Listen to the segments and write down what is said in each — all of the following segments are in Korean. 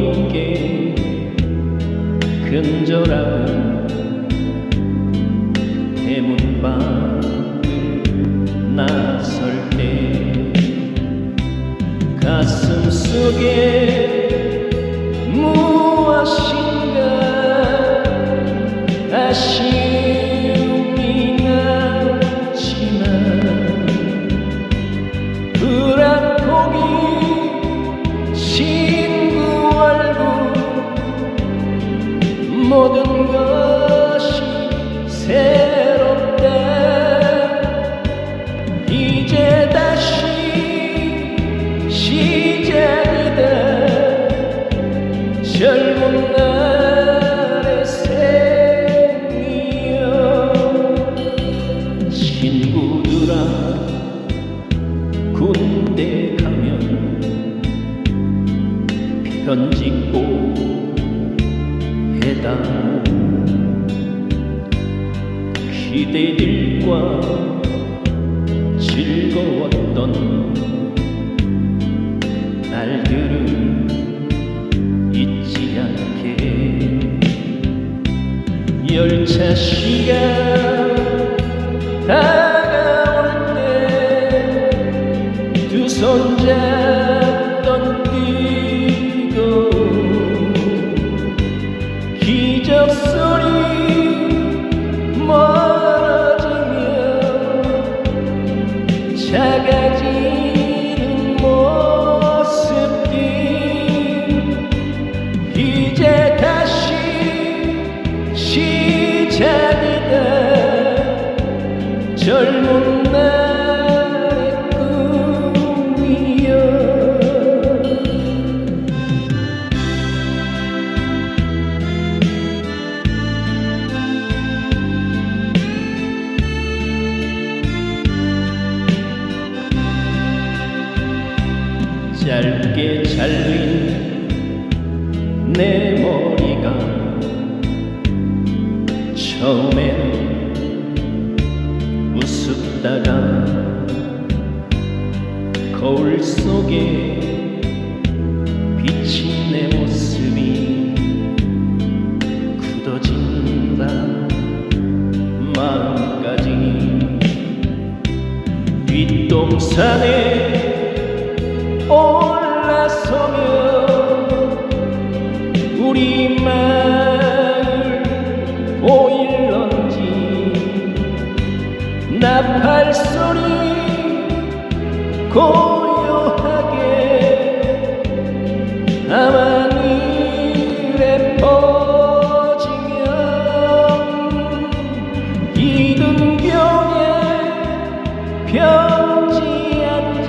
부모님께 근절하고 대문방을 나설 때 가슴 속에 무엇인가 아쉬움이 남지만 불안포기 친 편지 꼭 해다오 기대들과 즐거웠던 날들을 잊지 않게. 열차 시간 다가올 때 두 손잡 우습다가 거울 속에 나팔 소리 고요하게 하늘에 퍼지면 이등병에 편지 한장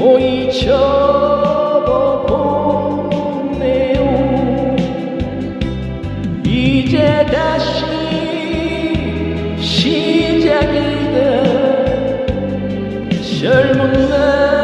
오이 접어보네요 이제 다시 시작이다 젊은 날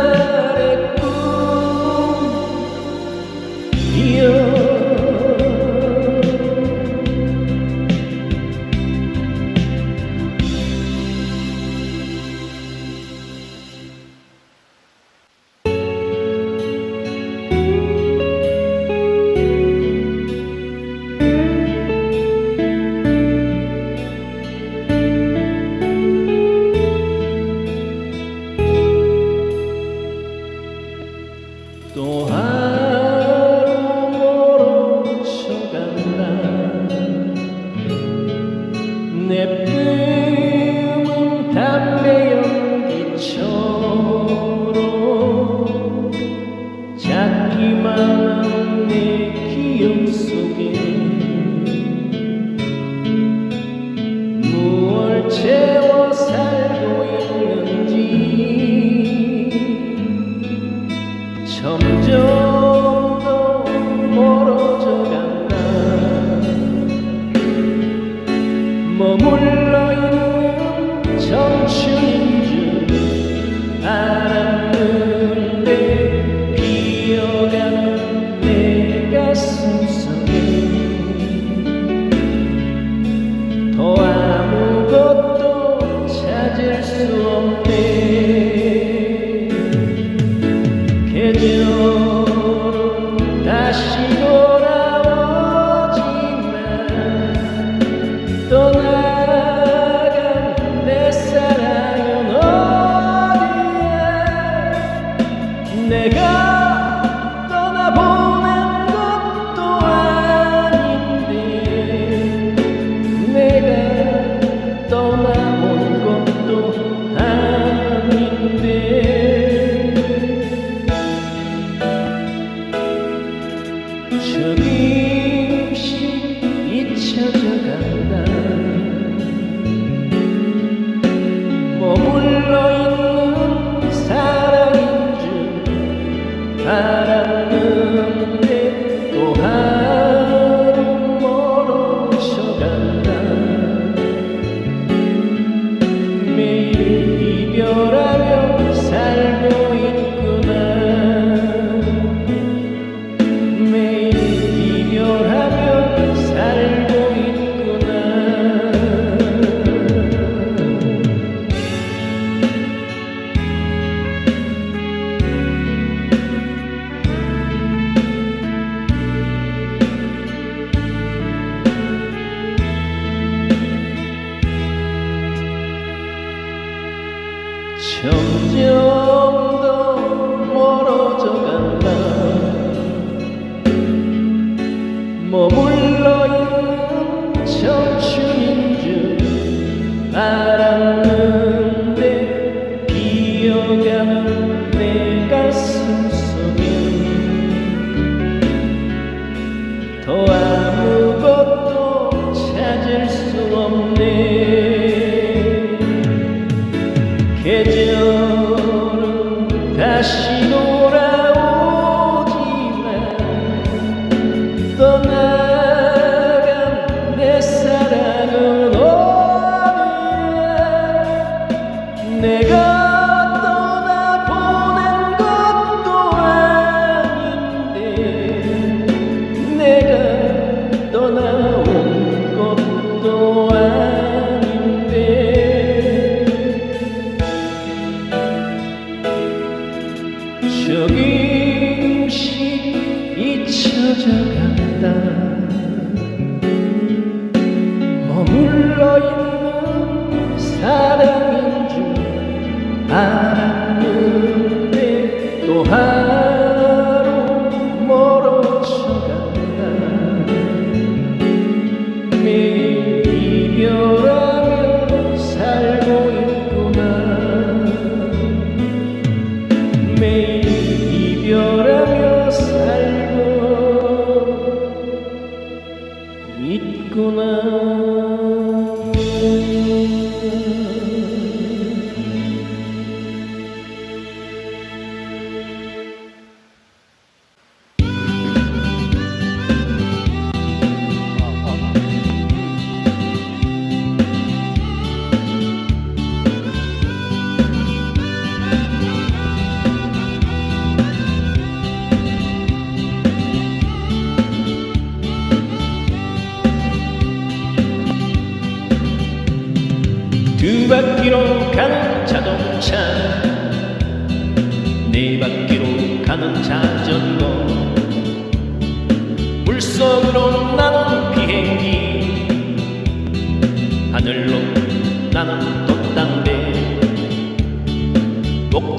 내가 行くな。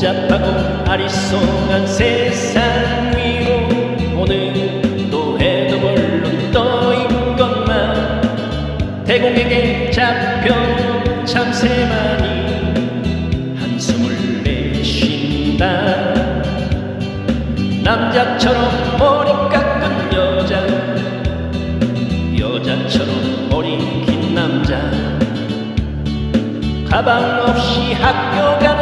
복잡하고 아리송한 세상 위로 오늘도 해도 벌로 떠인 것만 대공에게 잡혀 참새만이 한숨을 내쉰다. 남자처럼 머리 깎은 여자 여자처럼 머리 긴 남자. 가방 없이 학교 가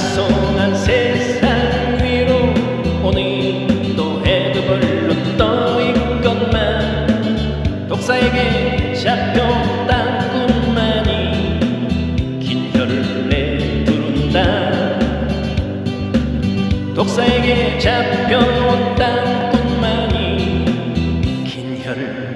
낯선한 세상 위로 오늘도 헤드벌로 떠있건만 독사에게 잡혀온 꿈만이 긴 혀를 내두른다. 독사에게 잡혀온 꿈만이 긴 혈을